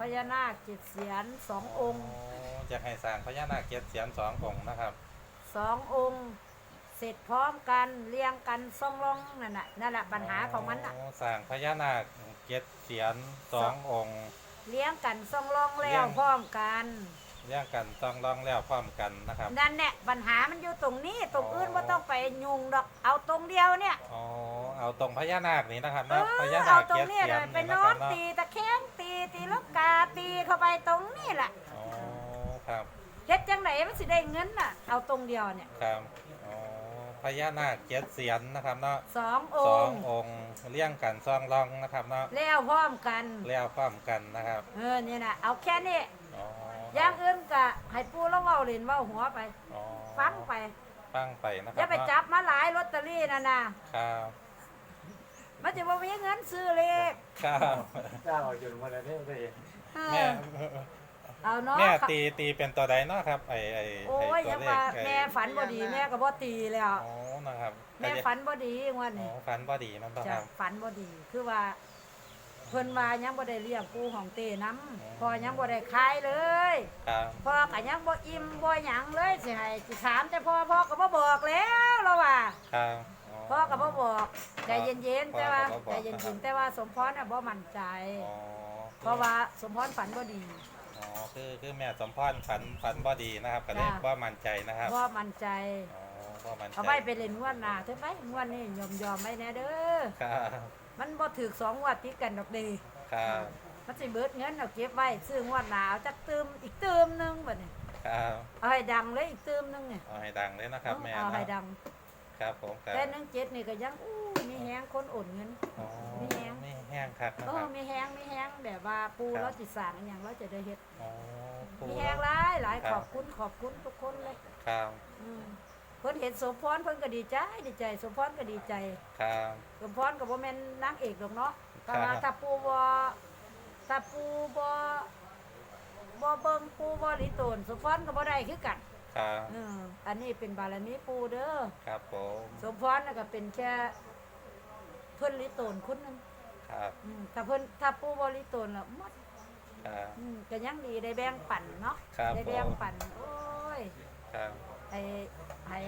พญานาคเจ็ดเสียนสององค์อยากให้สร้างพญานาคเจ็ดเสียนสององค์นะครับสององค์ เสร็จพร้อมกันเรียงกันทรงลงนั่นน่ะนั่นแหละปัญหาของมันอะโสร้างพญานาคเจ็ดเสียนสององค์เลี้ยงกันทรงลงเลี้แล้ยวงพร้อมกันเรียงกันต้องร้องแล้วพร้อมกันนะครับนั่นแหละปัญหามันอยู่ตรงนี้ตรงอ๋ออื่อื่นว่าต้องไปยุงดอกเอาตรงเดียวเนี่ยอ๋อ เอาตรงพญานาคนี้นะครับเอนะอพญานาเอาคตรงเจ็ดนี้เสีเลยยนไปนี่นนะอครันบเนาะตีตะแคงตีตีลูกกาตีเข้าไปตรงนี้แหละอ๋อครับเฮ็ดจังไหนมันสิได้เงินน่ะ เอาตรงเดียวเนี่ยครับอ๋อพญานาคเจ็ดเสียนนะครับเนาะสองอสองงค์ องค์เลี้ยงกันซองรองนะครับเนาะแล้วพร้อมกัน แล้วพร้อมกันนะครับเออนี่น่ะเอาแค่นี้อ๋ออย่างอื่นก็ให้ปูแล้วเว้าเล่นเว้าหัวไป อ๋อฟังไป ฟังไปนะคอรัย่าบไปเนาะจับมาหลายลอตเตอรี่น่ะนะครับ มันจะบ่มีเงินซื้อเลขครับ เจ้าอยู่มาแล้วเนี่ยได้เห็นเอแม่อเอาเนาะแม่ตีตีเป็นตัวใดเนาะครับไอไอโอ้ไอยตัยัวงเลขว่าไอ้แม่ฝันบ่ดีแม่ก็บ่ตีแล้ว อ๋อนะครับแม่ฝันบ่ดีงวดอ๋อนี้ฝันบ่ดีมันบ่คจ้ะรับ ฝันบ่ดีคือว่าเพิ่นว่ายังบ่ได้เลี้ยงปูของเต้น้ำพอยังบ่ได้ขายเลย ครับ พ่อก็ยังบ่อิ่มบ่หยังเลยสิให้สิถามแต่พ่อพ่อก็บ่บอกแล้วเราว่า ครับ พ่อก็บ่บอก ใจเย็นๆแต่ว่าพ่อก็บ่บอกใจเย็นๆแต่ว่าสมพรน่ะบ่มั่นใจ อ๋อเพราะว่าสมพรฝันบ่ดี อ๋อคือคือแม่สมพรฝันฝันบ่ดีนะครับก็เลยจ้ะบ่มั่นใจนะครับบ่มั่นใจ อ๋อบ่มั่นใจเอาไว้ไปเล่นงวดหน้าเถอะไปงวดนี้ยอมๆไว้แน่เด้อครับมันบ่ถูกสองงวดติดกันดอกเดีครับมันสิเบิดเงินเอาเก็บไว้ซื้องวดหน้าเอาจักตืมอีกตืมหนึงบัดนี้ครับเอาให้ดังเลยอีกตืมหนึงเนี่ยเอาให้ดังเลยนะครับแม่เอาให้เนาะดัง ครับผมครับแต่หนึงเจ็ดนี่ก็ยังอู้มีแฮงคนโอนเงิน อ๋อมีแห้งมีแห้งครับนะเอคอรับมีแฮงมีแฮงแบบว่าปูครับเราจิตสร้างอหย่างเราจะได้เฮ็ดอ๋อปูมีแฮงหลายหลายครับขอบคุณขอบคุณทุกคนเลยครับอืมเพิ่นเห็นสมพรเพิ่นก็ดีใจดีใจสมพรก็ดีใจ ครับ สมพรก็บ่แม่นนางเอกหรอกเนาะแต่ว่าครับ ถ้าปูบ่ถ้าปูบ่บ่เบิ่งปูบ่ลิโตนสมพรก็บ่ได้คือกัน ครับเอออันนี้เป็นบารมีปูเด้อครับผมสมพรน่ะก็เป็นแค่เพิ่นลิโตนคนหนึงครับอืมถ้าเพิ่นถ้าปูบ่ลิโตนแล้วหมดครับ อืมก็ยังดีได้แบ่งปันเนาะครับ ได้แบ่งผมปันโอ้ยครับให้ให้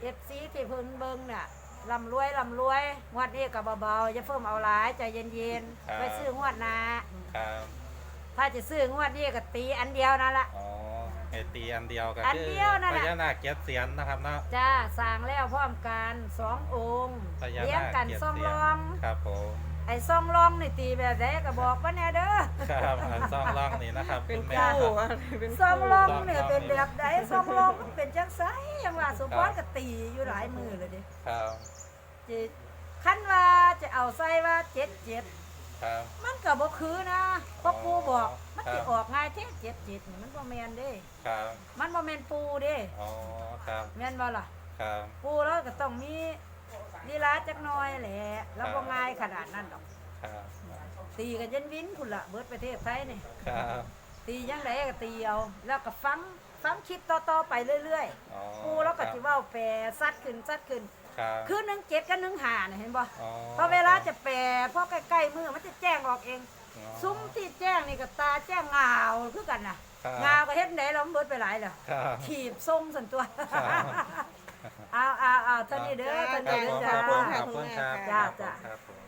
เอฟซีที่เพิ่นเบิ่งน่ะร่ำรวยร่ำรวยงวดนี้ก็เบาๆอย่าเพิ่มเอาหลายใจเย็นๆไปซื้องวดหน้า ครับถ้าจะซื้องวดนี้ก็ตีอันเดียวนั่นละอ๋อ เอตีอันเดียวก็อันคือเดียวนั่นพน่ะ ญานาคเจ็ดเสียนนะครับเนาะจ้าสร้างแล้วพร้อมกันสององค์พญาเลี้ยงนาคกันเจ็ดซ่องเสียรนอง ครับผมไอ้ซ่องรองนี่ตีแบบไหนก็บอกว่าแน่เด้อครับอันซองล่องนี่นะครับเป็นคุณแม่คู่ครับอะเป็นซ่องรองซ่องรองเนี่ยเป็นแบบไหนซ่องรองมันเป็นจังไสยังว่าสมพรก็ตีอยู่หลายมือเลยเด้ครับ จิคันว่าจะเอาใส่ว่าเจ็ดเจ็ด ครับ มันก็บ่คือนะเพราะปูบอก มันครัสิบออกง่ายแท้เจ็ดเจ็ดนี่มันบ่แม่นเด้ ครับมันบ่แม่นปูเด้อ๋อครับแม่นบ่ล่ะ ครับปูแล้วก็ต้องมีลีลาจักหน่อยแหละ แล้วบ่ง่ายขนาดนั้นดอก ครับตีกันยันวินพุ่นล่ะเบิดประเทศไทยนี่ ครับตีจังไดก็ตีเอา แล้วก็ฟังฟังคลิปต่อๆไปเรื่อยอ๋อๆ ปูแล้วก็สิเว้าแปรซัดขึ้นซัดขึ้น ครับ คือหนึงเจ็ดกับหนึงห้าน่ะเห็นบ่อ๋อพอเวลาจะแปรพอใกล้ๆมือมันจะแจ้งออกเอง อ๋อซุ้มที่แจ้งนี่ก็ตาแจ้งงาวคือกันน่ะครับงาวก็เฮ็ดไหนเราเบิดไปหลายแล้วครับ ถีบทรงสันตัวครับเอาเอาเอาเท่านี้เด้อเท่านี้เด้อขจ้าอบคุณครับขอบคุณครับจ้าจ้า ครับผม